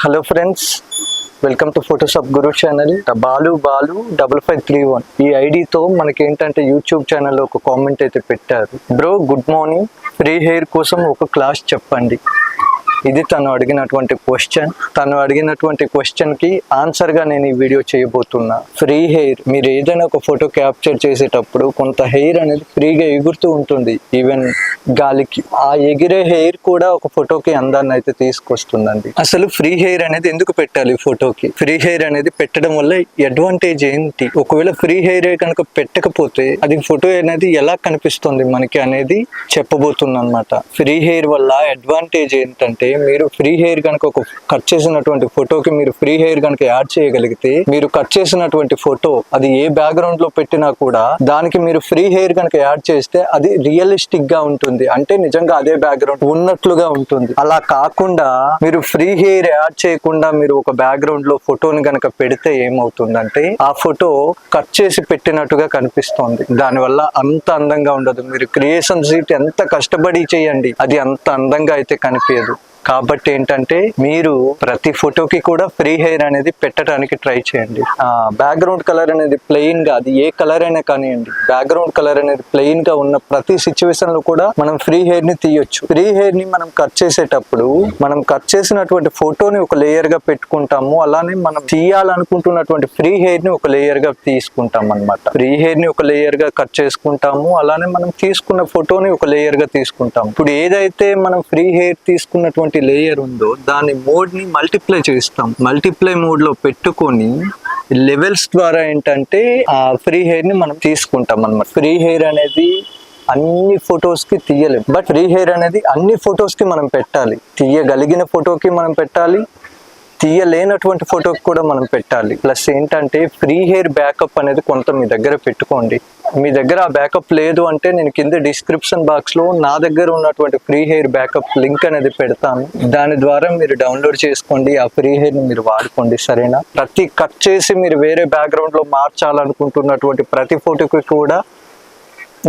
Hello friends welcome to Photoshop Guru channel Balu Balu double five three one ఈ ఐడితో మనకి ఏంటంటే YouTube ఛానల్లో ఒక కామెంట్ అయితే పెట్టారు. Bro good morning free hair కోసం ఒక క్లాస్ చెప్పండి. ఇది తను అడిగినటువంటి క్వశ్చన్ తను అడిగినటువంటి క్వశ్చన్కి ఆన్సర్గా నేను ఈ వీడియో చేయబోతున్నా. ఫ్రీ హెయిర్ మీరు ఏదైనా ఒక ఫోటో క్యాప్చర్ చేసేటప్పుడు కొంత హెయిర్ అనేది ఫ్రీగా ఎగురుతూ ఉంటుంది. ఈవెన్ గాలికి. ఆ ఎగిరే హెయిర్ కూడా ఒక ఫోటోకి అందాన్ని అయితే తీసుకొస్తుందండి. అసలు ఫ్రీ హెయిర్ అనేది ఎందుకు పెట్టాలి ఫోటోకి ఫ్రీ హెయిర్ అనేది పెట్టడం వల్ల అడ్వాంటేజ్ ఏంటి? ఒకవేళ ఫ్రీ హెయిర్ కనుక పెట్టకపోతే అది ఫోటో అనేది ఎలా కనిపిస్తుంది? మనకి అనేది చెప్పబోతుంది అనమాట ఫ్రీ హెయిర్ వల్ల అడ్వాంటేజ్ ఏంటంటే మీరు ఫ్రీ హెయిర్ కనుక ఒక కట్ చేసినటువంటి ఫోటోకి మీరు ఫ్రీ హెయిర్ కనుక యాడ్ చేయగలిగితే మీరు కట్ చేసినటువంటి ఫోటో అది ఏ బ్యాక్గ్రౌండ్లో పెట్టినా కూడా దానికి మీరు ఫ్రీ హెయిర్ కనుక యాడ్ చేస్తే అది రియలిస్టిక్గా ఉంటుంది. అంటే నిజంగా అదే బ్యాక్గ్రౌండ్ ఉన్నట్లుగా ఉంటుంది. అలా కాకుండా మీరు ఫ్రీ హెయిర్ యాడ్ చేయకుండా మీరు ఒక బ్యాక్గ్రౌండ్లో ఫోటోని కనుక పెడితే ఏమవుతుందంటే ఆ ఫోటో కట్ చేసి పెట్టినట్టుగా కనిపిస్తోంది. దానివల్ల అంత అందంగా ఉండదు. మీరు క్రియేషన్ సీట్ ఎంత కష్టపడి చేయండి అది అంత అందంగా అయితే కనిపించదు. కాబట్టి ఏంటంటే మీరు ప్రతి ఫోటోకి కూడా ఫ్రీ హెయిర్ అనేది పెట్టడానికి ట్రై చేయండి. బ్యాక్గ్రౌండ్ కలర్ అనేది ప్లెయిన్గా అది ఏ కలర్ అయినా కానివ్వండి బ్యాక్గ్రౌండ్ కలర్ అనేది ప్లెయిన్గా ఉన్న ప్రతి సిచ్యువేషన్లో కూడా మనం ఫ్రీ హెయిర్ని తీయొచ్చు. ఫ్రీ హెయిర్ని మనం కట్ చేసేటప్పుడు మనం కట్ చేసినటువంటి ఫోటోని ఒక లేయర్గా పెట్టుకుంటాము అలానే మనం తీయాలనుకుంటున్నటువంటి ఫ్రీ హెయిర్ని ఒక లేయర్గా తీసుకుంటాం అన్నమాట. ఫ్రీ హెయిర్ని ఒక లేయర్గా కట్ చేసుకుంటాము అలానే మనం తీసుకున్న ఫోటోని ఒక లేయర్గా తీసుకుంటాం ఇప్పుడు ఏదైతే మనం ఫ్రీ హెయిర్ తీసుకున్నటువంటి లేయర్ ఉందో దాని మోడ్ని మల్టిప్లై చేస్తాం. మల్టిప్లై మోడ్లో పెట్టుకొని లెవెల్స్ ద్వారా ఏంటంటే ఆ ఫ్రీ హెయిర్ని మనం తీసుకుంటాం అన్నమాట. ఫ్రీ హెయిర్ అనేది అన్ని ఫొటోస్కి తీయలేం. బట్ ఫ్రీ హెయిర్ అనేది అన్ని ఫొటోస్కి మనం పెట్టాలి. తీయగలిగిన ఫోటోకి మనం పెట్టాలి. తీయలేనటువంటి ఫోటో కూడా మనం పెట్టాలి. ప్లస్ ఏంటంటే ఫ్రీ హెయిర్ బ్యాకప్ అనేది కొంత మీ దగ్గర పెట్టుకోండి. మీ దగ్గర ఆ బ్యాకప్ లేదు అంటే నేను కింద డిస్క్రిప్షన్ బాక్స్లో నా దగ్గర ఉన్నటువంటి ఫ్రీ హెయిర్ బ్యాకప్ లింక్ అనేది పెడతాను. దాని ద్వారా మీరు డౌన్లోడ్ చేసుకోండి. ఆ ఫ్రీ హెయిర్ని మీరు వాడుకోండి. సరేనా? ప్రతి కట్ చేసి మీరు వేరే బ్యాక్గ్రౌండ్లో మార్చాలనుకుంటున్నటువంటి ప్రతి ఫోటోకి కూడా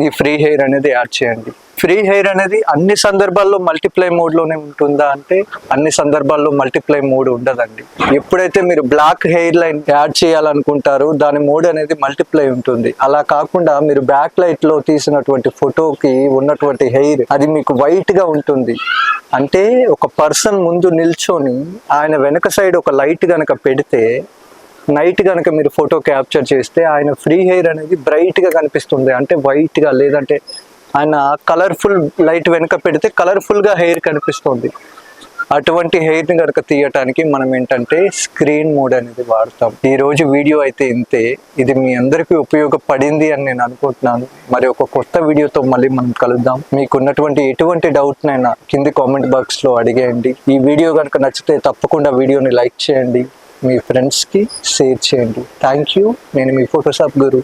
ఈ ఫ్రీ హెయిర్ అనేది యాడ్ చేయండి. ఫ్రీ హెయిర్ అనేది అన్ని సందర్భాల్లో మల్టిప్లై మోడ్లోనే ఉంటుందా అంటే అన్ని సందర్భాల్లో మల్టిప్లై మోడ్ ఉండదండి. ఎప్పుడైతే మీరు బ్లాక్ హెయిర్ లైన్ యాడ్ చేయాలనుకుంటారో దాని మోడ్ అనేది మల్టిప్లై ఉంటుంది. అలా కాకుండా మీరు బ్యాక్ లైట్లో తీసినటువంటి ఫోటోకి ఉన్నటువంటి హెయిర్ అది మీకు వైట్గా ఉంటుంది. అంటే ఒక పర్సన్ ముందు నిల్చొని ఆయన వెనక సైడ్ ఒక లైట్ గనక పెడితే నైట్ కనుక మీరు ఫోటో క్యాప్చర్ చేస్తే ఆయన ఫ్రీ హెయిర్ అనేది బ్రైట్గా కనిపిస్తుంది. అంటే వైట్గా లేదంటే ఆయన కలర్ఫుల్ లైట్ వెనుక పెడితే కలర్ఫుల్గా హెయిర్ కనిపిస్తుంది. అటువంటి హెయిర్ని కనుక తీయటానికి మనం ఏంటంటే స్క్రీన్ మోడ్ అనేది వాడతాం. ఈ రోజు వీడియో అయితే ఇంతే. ఇది మీ అందరికీ ఉపయోగపడింది అని నేను అనుకుంటున్నాను. మరి ఒక కొత్త వీడియోతో మళ్ళీ మనం కలుద్దాం. మీకు ఉన్నటువంటి ఎటువంటి డౌట్నైనా కింది కామెంట్ బాక్స్లో అడిగేయండి. ఈ వీడియో కనుక నచ్చితే తప్పకుండా వీడియోని లైక్ చేయండి. మీ ఫ్రెండ్స్కి షేర్ చేయండి. థ్యాంక్ యూ నేను మీ ఫోటోషాప్ గురు